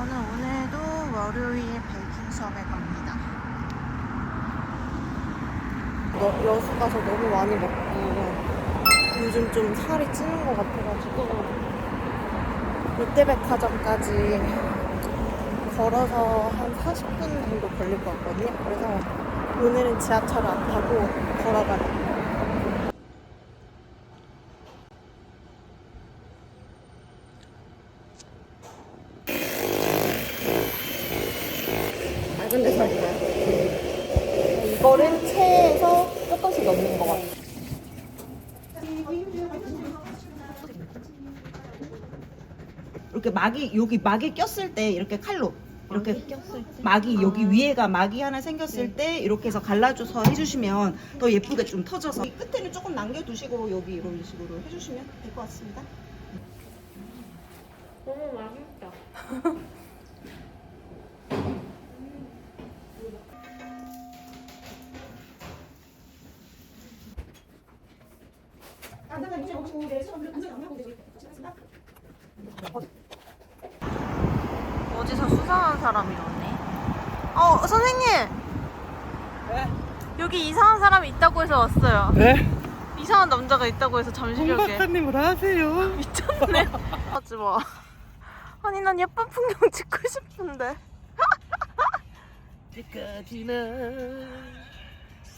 저는 오늘도 월요일 베이킹 수업에 갑니다. 여, 여수 가서 너무 많이 먹고 요즘 좀 살이 찌는 것 같아가지고 롯데백화점까지 걸어서 한 40분 정도 걸릴 것 같거든요. 그래서 오늘은 지하철을 안 타고 걸어가요. 맑은 데서 할까요? 이거를 체에서 조금씩 넣는 것 같아요. 이렇게 막이 여기 막이 꼈을 때 이렇게 칼로 이렇게 막이 여기 위에가 막이 하나 생겼을 때 이렇게 해서 갈라줘서 해주시면 더 예쁘게 좀 터져서 이 끝에는 조금 남겨두시고 여기 이런 식으로 해주시면 될 것 같습니다. 너무 맛있다. 어디서 수상한 사람이 오네. 어, 선생님! 여기 이상한 사람이 있다고 해서 왔어요. 네? 이상한 남자가 있다고 해서 잠시력에. 홍박사님을 하세요. 미쳤네. 하지 마. 아니, 난 예쁜 풍경 찍고 싶은데.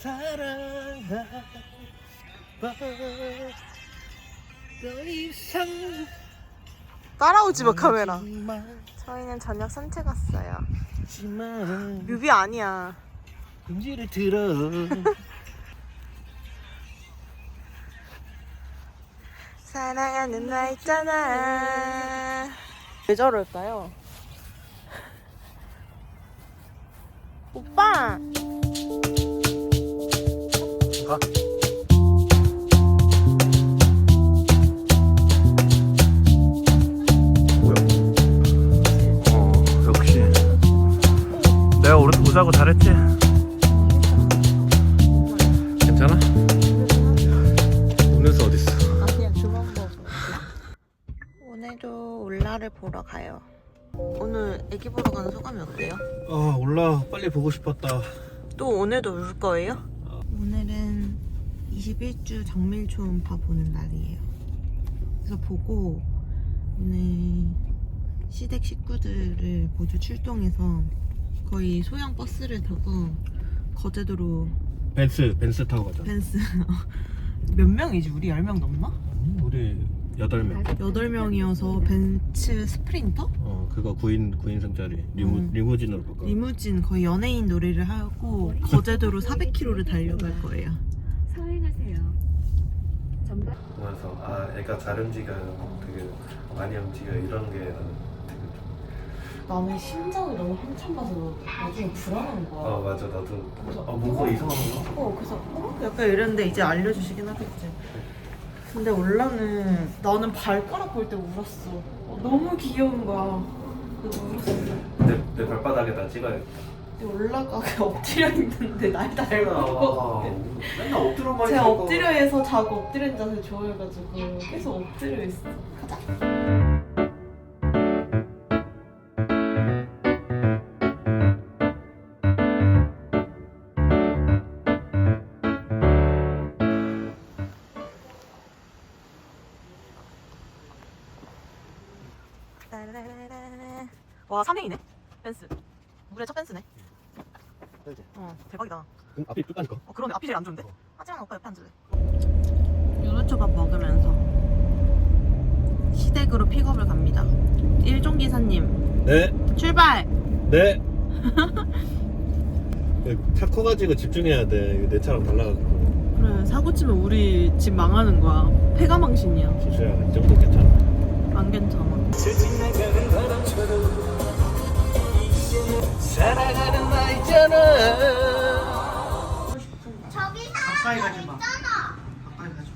사랑하봐 더 이상 따라오지 마, 카메라. 저희는 저녁 산책 왔어요. 뮤비 아니야. 음지를 들어 사랑하는 나 있잖아. 왜 저럴까요? 오빠! 가. 오자고 잘했지? 괜찮아? 음료수 어딨어? 아, 그냥 주먹 먹어. 오늘도 올라를 보러 가요. 오늘 애기 보러 가는 소감이 어때요? 아 올라 빨리 보고 싶었다 또 오늘도 울 거예요? 오늘은 21주 정밀 초음파 보는 날이에요. 그래서 보고 오늘 시댁 식구들을 모두 출동해서 거의 소형 버스를 타고 거제도로 벤츠 벤츠 타고 가자 펜스 몇 명이지? 우리 10명 넘나? 음, 우리 8명 8명이어서 벤츠 스프린터? 어 그거 9인 9인승짜리 리무, 음. 리무진으로 바꿔 리무진 거의 연예인 노래를 하고 거제도로 400km를 달려갈 거예요. 서행하세요. 전방 보면서 아 애가 잘 움직여요 되게 많이 움직여 이런 게 나는 나는 심장이 너무 한참 봐서 나중에 불안한 거야. 어 맞아 나도 아 뭔가 이상한 거 어, 그래서 어? 약간 이랬는데 이제 알려주시긴 하겠지. 근데 올라는 나는 발가락 볼 때 울었어. 어, 너무 귀여운 거야. 그래서 울었어. 내, 내 발바닥에다 찍어야겠다 근데 올라가 엎드려 있는데 날 닮고. 맨날 엎드려만 제가 엎드려에서 자고 엎드린 자세 좋아해가지고 계속 엎드려 있어. 가자. 와 3행이네? 펜스. 물의 첫 펜스네? 어 대박이다. 그럼 앞이 뚫다니까 어 그러네 앞이 제일 안 좋은데? 하지만 오빠 옆에 앉을래. 연어초밥 먹으면서 시댁으로 픽업을 갑니다. 1종 기사님. 네. 출발! 네. 차 커가지고 집중해야 돼. 이거 내 차랑 달라가지고. 그래 사고 치면 우리 집 망하는 거야. 폐가망신이야. 지수야, 이 정도 괜찮아. 안 괜찮아 사랑하는 나 있잖아. 저기 가까이 사람들 가지 마. 있잖아. 가까이 가지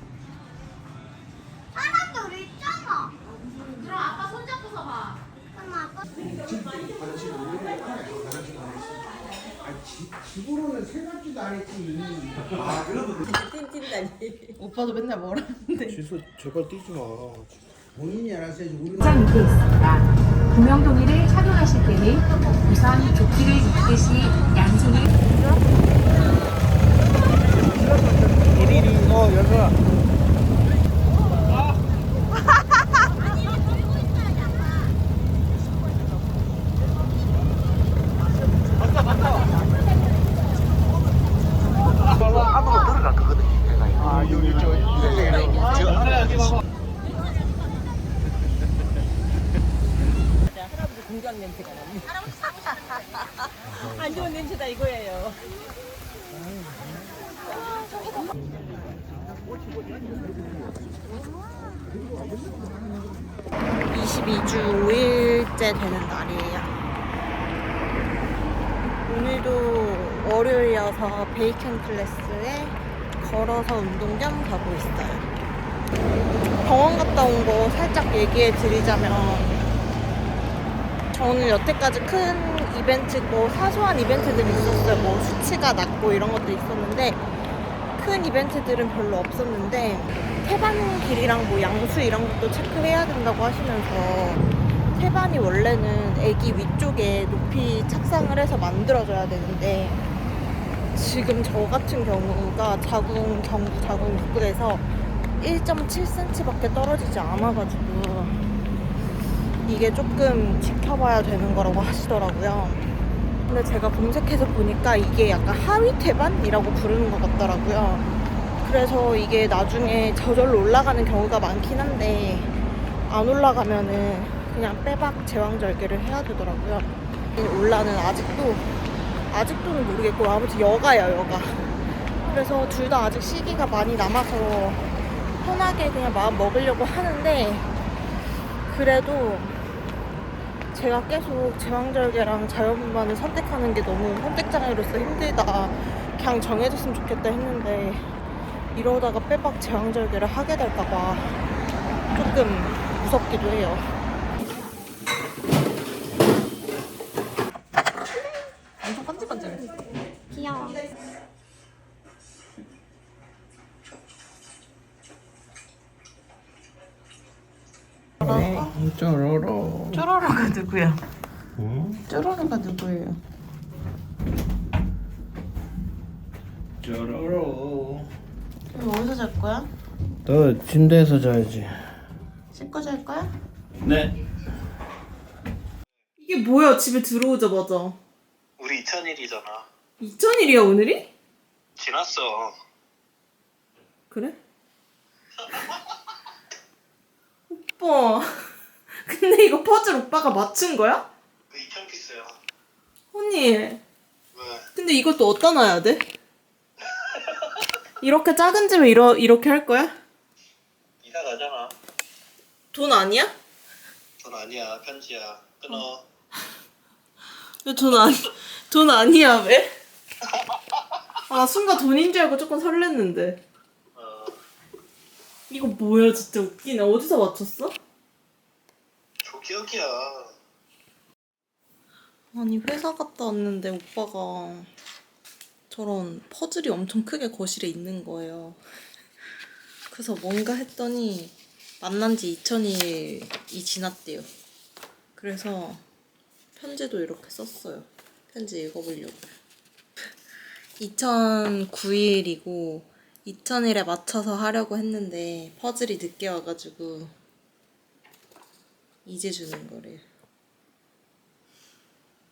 사람들 있잖아. 그럼 아빠 손잡고서 봐. 그럼 아빠 집으로는 생각지도 안 했지. 오빠도 맨날 뭐라 하는데 지수, 제발 뛰지 마. 본인이 알아서 해야지. 우리는 있습니다. 구명 동의를 착용하실 때는 우선 조끼를 입듯이 양손을 공장 냄새가 나네. 안 좋은 냄새다 이거예요. 22주 5일째 되는 날이에요. 오늘도 월요일이어서 베이킹 클래스에 걸어서 운동 겸 가고 있어요. 병원 갔다 온 거 살짝 얘기해 드리자면 저는 여태까지 큰 이벤트, 뭐 사소한 이벤트들이 있었어요. 뭐 수치가 낮고 이런 것도 있었는데 큰 이벤트들은 별로 없었는데 태반 길이랑 뭐 양수 이런 것도 체크해야 된다고 하시면서 태반이 원래는 애기 위쪽에 높이 착상을 해서 만들어줘야 되는데 지금 저 같은 경우가 자궁 경부 자궁 입구에서 1.7cm밖에 떨어지지 않아가지고 이게 조금 지켜봐야 되는 거라고 하시더라고요. 근데 제가 검색해서 보니까 이게 약간 하위 태반이라고 부르는 것 같더라고요. 그래서 이게 나중에 저절로 올라가는 경우가 많긴 한데 안 올라가면은 그냥 빼박 제왕절개를 해야 되더라고요. 올라는 아직도 아직도는 모르겠고 아무튼 여가요 여가. 그래서 둘 다 아직 시기가 많이 남아서 편하게 그냥 마음 먹으려고 하는데 그래도 제가 계속 제왕절개랑 자연분만을 선택하는 게 너무 선택장애로서 힘들다. 그냥 정해졌으면 좋겠다 했는데 이러다가 빼박 제왕절개를 하게 될까봐 조금 무섭기도 해요. 엄청 반질반질해. 귀여워. 쪼로로. 쪼로로가 누구야? 응? 쪼로로가 누구예요? 쪼로로. 거야? 너 침대에서 자야지. 씻고 잘 거야? 네. 이게 뭐야 집에 들어오자마자 우리 2000일이잖아 2000일이야 오늘이? 지났어 그래? 오빠 근데 이거 퍼즐 오빠가 맞춘 거야? 그 2000피스야 언니 왜? 근데 이걸 또 어디다 놔야 돼? 이렇게 작은 집에 이러, 이렇게 할 거야? 이사 가잖아 돈 아니야? 돈 아니야 편지야 끊어 왜돈 아니, 돈 아니야 왜? 아 순간 돈인 줄 알고 조금 설렜는데 어 이거 뭐야 진짜 웃기네 어디서 맞췄어? 조기혁이야 아니 회사 갔다 왔는데 오빠가 저런 퍼즐이 엄청 크게 거실에 있는 거예요. 그래서 뭔가 했더니 만난 지 2000일이 지났대요. 그래서 편지도 이렇게 썼어요. 편지 읽어보려고. 2009일이고 2000일에 맞춰서 하려고 했는데 퍼즐이 늦게 와가지고 이제 주는 거래요.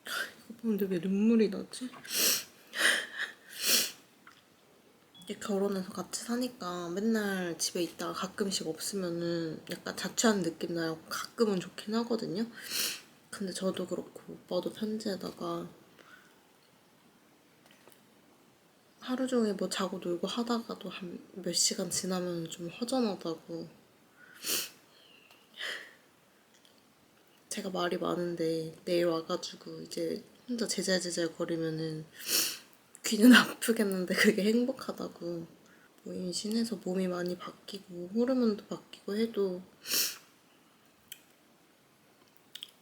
근데 왜 눈물이 나지? 결혼해서 같이 사니까 맨날 집에 있다가 가끔씩 없으면은 약간 자취하는 느낌 나요. 가끔은 좋긴 하거든요. 근데 저도 그렇고 오빠도 편지에다가 하루 종일 뭐 자고 놀고 하다가도 한 몇 시간 지나면 좀 허전하다고 제가 말이 많은데 내일 와가지고 이제 혼자 제잘제잘 거리면은 귀는 아프겠는데 그게 행복하다고 뭐 임신해서 몸이 많이 바뀌고 호르몬도 바뀌고 해도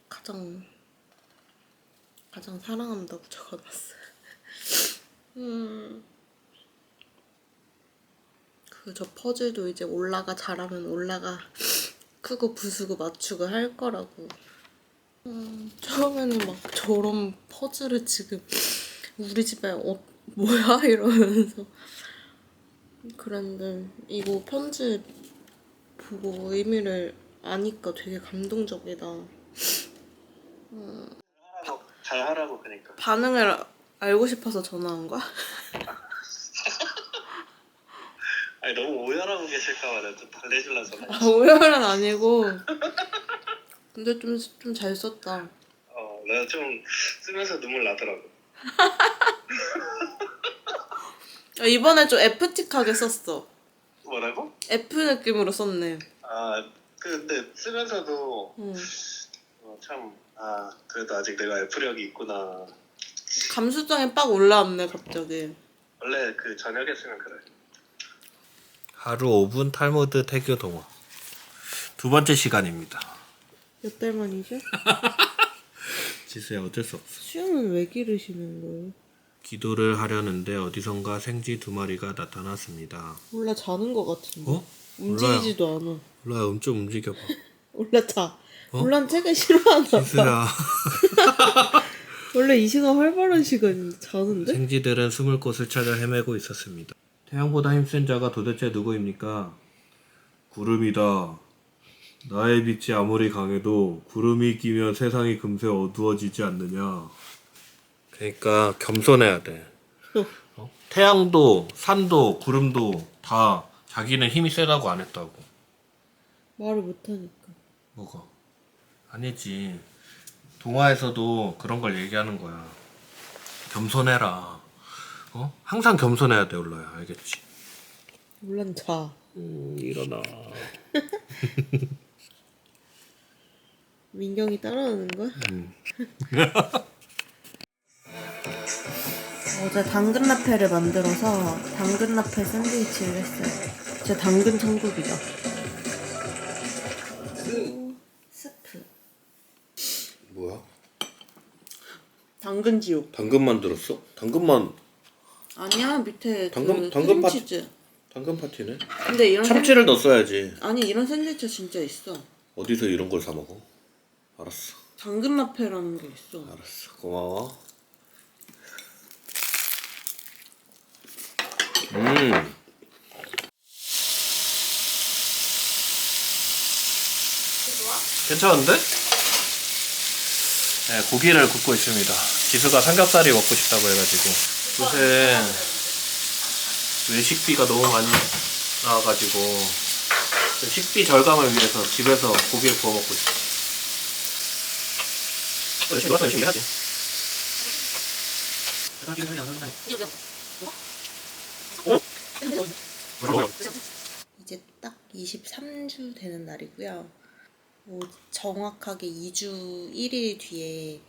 가장 가장 사랑한다고 적어놨어요. 음. 그 저 퍼즐도 이제 올라가 잘하면 올라가 크고 부수고 맞추고 할 거라고 처음에는 막 저런 퍼즐을 지금 우리 집에 어, 뭐야 이러면서 그랬는데 이거 편지 보고 의미를 아니까 되게 감동적이다. 잘 하라고 그러니까. 반응을 알고 싶어서 전화한 거야? 아니 너무 오열하고 계실까봐 내가 좀 달래주려서. 아, 오열은 아니고 근데 좀 좀 잘 썼다. 어, 내가 좀 쓰면서 눈물 나더라고. 아, 이번에 좀 애프틱하게 썼어. 뭐라고? F 느낌으로 썼네. 아 근데 쓰면서도 응. 어, 참, 아, 그래도 아직 내가 애플력이 있구나. 감수성이 빡 올라왔네 갑자기. 원래 그 저녁에 쓰면 그래. 하루 5분 탈무드 태교 동화 두 번째 시간입니다. 몇 달 만이죠? 지수야 어쩔 수 없어. 수영은 왜 기르시는 거예요? 기도를 하려는데 어디선가 생쥐 두 마리가 나타났습니다. 몰라 자는 거 같은데. 어? 움직이지도 않아. 올라야 좀 움직여봐. 몰라 자. 어? 몰라 책을 싫어하나 봐. 지수야. 원래 이 시간 활발한 시간인데 자는데? 생쥐들은 숨을 곳을 찾아 헤매고 있었습니다. 태양보다 힘센 자가 도대체 누구입니까? 구름이다. 나의 빛이 아무리 강해도 구름이 끼면 세상이 금세 어두워지지 않느냐. 그러니까 겸손해야 돼. 어? 태양도 산도 구름도 다 자기는 힘이 세다고 안 했다고. 말을 못하니까. 뭐가? 아니지. 동화에서도 그런 걸 얘기하는 거야. 겸손해라. 어? 항상 겸손해야 돼, 올라야. 알겠지? 몰라 자. 음, 일어나. 민경이 따라하는 거야? 음. 어제 당근 라페를 만들어서 당근 라페 샌드위치를 했어요. 진짜 당근. 그리고 스프. 뭐야? 당근 지옥. 당근 만들었어? 당근만 아니야 밑에 당근- 그 당근 팥- 크림치즈. 당근 파티네? 근데 이런 참치를 넣었어야지. 샌... 아니 이런 샌드위치 진짜 있어. 어디서 이런 걸 사 먹어? 알았어. 당근 라페라는 게 있어. 알았어. 고마워. 음. 괜찮은데? 네, 고기를 굽고 있습니다. 지수가 삼겹살이 먹고 싶다고 해가지고 요새 외식비가 너무 많이 나와가지고 그 식비 절감을 위해서 집에서 고기를 구워 먹고 있어. 열심히 놀아서 열심히 해야지. 이제 딱 23주 되는 날이고요. 뭐 정확하게 2주 1일 뒤에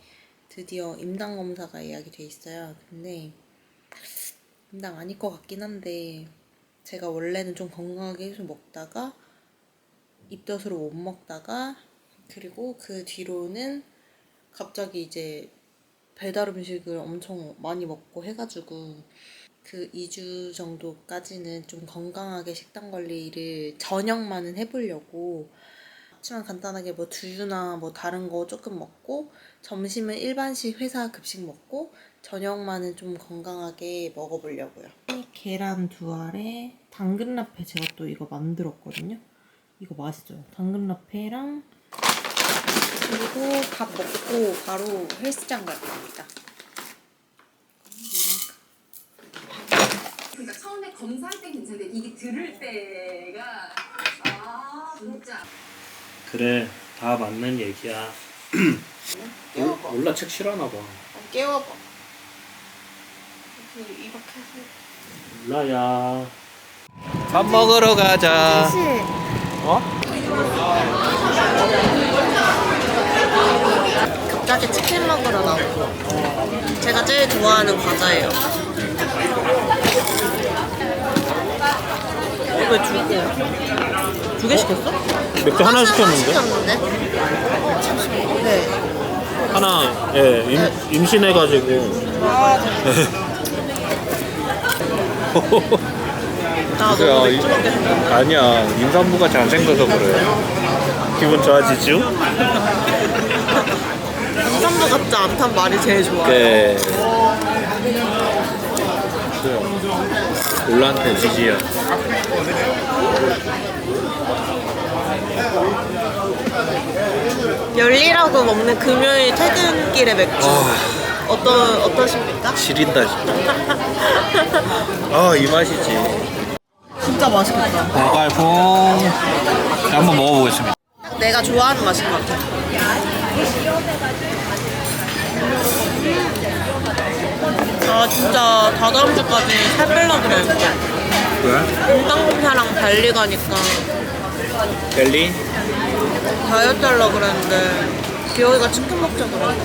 드디어 임당 검사가 예약이 돼 있어요. 근데 임당 아닐 것 같긴 한데 제가 원래는 좀 건강하게 계속 먹다가 입덧으로 못 먹다가 그리고 그 뒤로는 갑자기 이제 배달 음식을 엄청 많이 먹고 해가지고 그 2주 정도까지는 좀 건강하게 식단 관리를 저녁만은 해보려고 아침은 간단하게 뭐 두유나 뭐 다른 거 조금 먹고 점심은 일반식 회사 급식 먹고 저녁만은 좀 건강하게 먹어보려고요. 계란 두 알에 당근 라페 제가 또 이거 만들었거든요. 이거 맛있죠? 당근 라페랑 그리고 밥 먹고 바로 헬스장 갈 겁니다. 그러니까 처음에 검사할 때 괜찮은데 이게 들을 때가 아 진짜 그래 다 맞는 얘기야 깨워봐. 몰라 책 싫어하나 봐 깨워봐. 이렇게 이렇게 해서. 몰라야 밥 먹으러 가자. 어? 갑자기 치킨 먹으러 나왔고 제가 제일 좋아하는 과자예요. 왜 두 개야? 두개 시켰어? 맥주 하나 시켰는데 시켰는데? 네. 하나 예 임, 임신해가지고 나 너무 맥주 먹게 생겼네. 아니야 임산부가 잘생겨서 그래 기분 좋아지죠? 진짜 안탄 말이 제일 좋아. 네. 올라한테 지지야. 열리라고 먹는 금요일 퇴근길의 맥주. 어떤 어떠십니까? 지린다 진짜. 아 이 맛이지. 진짜 맛있겠다. 버갈퐁 한번 먹어보겠습니다. 내가 좋아하는 맛인 것 같아. 아 진짜 다다음 주까지 살 빼려고 그랬는데 왜? 인당공사랑 달리 가니까 벨리? 다이어트 하려고 그랬는데 기호이가 치킨 먹자 그래.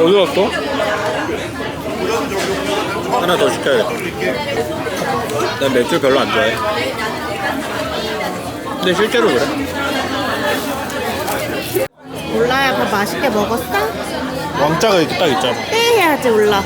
어디 갔어? 하나 더 시켜야겠다. 난 맥주 별로 안 좋아해. 근데 실제로 그래. 몰라야 밥 맛있게 먹었어? 왕자가 이렇게 딱 있잖아. 네 해야지 올라.